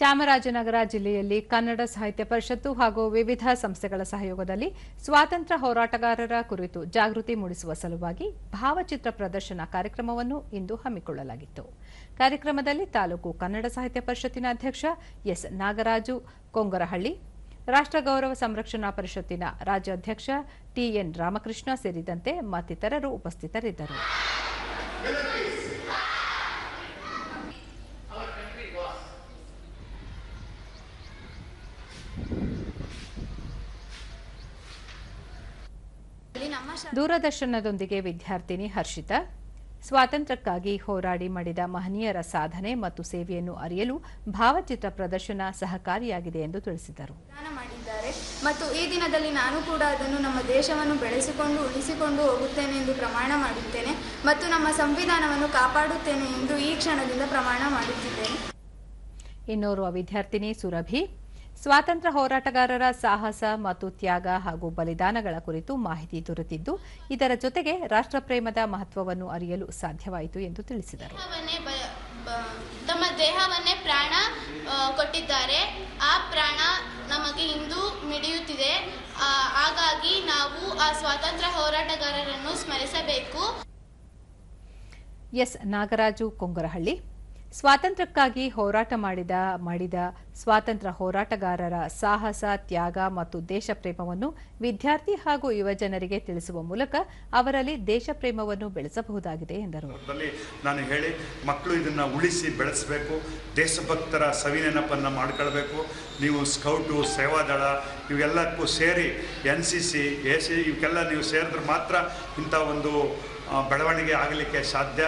ಚಾಮರಾಜನಗರ ಜಿಲ್ಲೆಯಲ್ಲಿ ಕನ್ನಡ ಸಾಹಿತ್ಯ ಪರಿಷತ್ತು ಹಾಗೂ ವಿವಿಧ ಸಂಸ್ಥೆಗಳ ಸಹಯೋಗದಲ್ಲಿ ಸ್ವಾತಂತ್ರ್ಯ ಹೋರಾಟಗಾರರ ಕುರಿತು ಜಾಗೃತಿ ಮೂಡಿಸುವ ಸಲುವಾಗಿ ಭಾವಚಿತ್ರ ಪ್ರದರ್ಶನ ಕಾರ್ಯಕ್ರಮವನ್ನು ಇಂದು ಹಮ್ಮಿಕೊಳ್ಳಲಾಗಿತ್ತು. ಕಾರ್ಯಕ್ರಮದಲ್ಲಿ ತಾಲೂಕು ಕನ್ನಡ ಸಾಹಿತ್ಯ ಪರಿಷತ್ತಿನ ಅಧ್ಯಕ್ಷ ಎಸ್ ನಾಗರಾಜು, ಕೊಂಗರಹಳ್ಳಿ, ರಾಷ್ಟ್ರ ಗೌರವ ಸಂರಕ್ಷಣಾ ಪರಿಷತ್ತಿನ ರಾಜ್ಯಾಧ್ಯಕ್ಷ ಟಿಎನ್ ರಾಮಕೃಷ್ಣ ಸೇರಿದಂತೆ ಮತ್ತಿತರರು ಉಪಸ್ಥಿತರಿದ್ದರು. ದೂರದರ್ಶನದೊಂದಿಗೆ ವಿದ್ಯಾರ್ಥಿನಿ ಹರ್ಷಿತಾ. ಸ್ವಾತಂತ್ರ್ಯಕ್ಕಾಗಿ ಹೋರಾಡಿ ಮಾಡಿದ ಮಹನೀಯರ ಸಾಧನೆ ಮತ್ತು ಸೇವೆಯನ್ನು ಅರಿಯಲು ಭಾವಚಿತ್ರ ಪ್ರದರ್ಶನ ಸಹಕಾರಿಯಾಗಿದೆ ಎಂದು ತಿಳಿಸಿದರು. ಮಾಡಿದ್ದಾರೆ. ಮತ್ತು ಈ ದಿನದಲ್ಲಿ ನಾನು ಕೂಡ ಅದನ್ನು ನಮ್ಮ ದೇಶವನ್ನು ಬೆಳೆಸಿಕೊಂಡು ಉಳಿಸಿಕೊಂಡು ಹೋಗುತ್ತೇನೆ ಎಂದು ಪ್ರಮಾಣ ಮಾಡುತ್ತೇನೆ ಮತ್ತು ನಮ್ಮ ಸಂವಿಧಾನವನ್ನು ಕಾಪಾಡುತ್ತೇನೆ ಎಂದು ಈ ಕ್ಷಣದಿಂದ ಪ್ರಮಾಣ ಮಾಡುತ್ತಿದ್ದೇನೆ. ಇನ್ನೋರ್ವ ವಿದ್ಯಾರ್ಥಿನಿ ಸುರಭಿ. ಸ್ವಾತಂತ್ರ್ಯ ಹೋರಾಟಗಾರರ ಸಾಹಸ ಮತ್ತು ತ್ಯಾಗ ಹಾಗೂ ಬಲಿದಾನಗಳ ಕುರಿತು ಮಾಹಿತಿ ದೊರೆತಿದ್ದು ಇದರ ಜೊತೆಗೆ ರಾಷ್ಟ್ರಪ್ರೇಮದ ಮಹತ್ವವನ್ನು ಅರಿಯಲು ಸಾಧ್ಯವಾಯಿತು ಎಂದು ತಿಳಿಸಿದರು. ತಮ್ಮ ದೇಹವನ್ನೇ ಪ್ರಾಣ ಕೊಟ್ಟಿದ್ದಾರೆ. ಆ ಪ್ರಾಣ ನಮಗೆ ಇಂದು ಮಿಡಿಯುತ್ತಿದೆ. ಹಾಗಾಗಿ ನಾವು ಆ ಸ್ವಾತಂತ್ರ್ಯ ಹೋರಾಟಗಾರರನ್ನು ಸ್ಮರಿಸಬೇಕು. ಎಸ್ ನಾಗರಾಜು ಕೊಂಗರಹಳ್ಳಿ. ಸ್ವಾತಂತ್ರ್ಯಕ್ಕಾಗಿ ಹೋರಾಟ ಮಾಡಿದ ಮಾಡಿದ ಸ್ವಾತಂತ್ರ್ಯ ಹೋರಾಟಗಾರರ ಸಾಹಸ, ತ್ಯಾಗ ಮತ್ತು ದೇಶಪ್ರೇಮವನ್ನು ವಿದ್ಯಾರ್ಥಿ ಹಾಗೂ ಯುವಜನರಿಗೆ ತಿಳಿಸುವ ಮೂಲಕ ಅವರಲ್ಲಿ ದೇಶಪ್ರೇಮವನ್ನು ಬೆಳೆಸಬಹುದಾಗಿದೆ ಎಂದರು. ನಾನು ಹೇಳಿ, ಮಕ್ಕಳು ಇದನ್ನು ಉಳಿಸಿ ಬೆಳೆಸಬೇಕು, ದೇಶಭಕ್ತರ ಸವಿನೆನಪನ್ನು ಮಾಡ್ಕೊಳ್ಬೇಕು, ನೀವು ಸ್ಕೌಟು ಸೇವಾದಳ ಇವೆಲ್ಲಕ್ಕೂ ಸೇರಿ N C C, A C ಇವಕ್ಕೆಲ್ಲ ನೀವು ಸೇರಿದ್ರೆ ಮಾತ್ರ ಇಂಥ ಒಂದು ಬೆಳವಣಿಗೆ ಆಗಲಿಕ್ಕೆ ಸಾಧ್ಯ.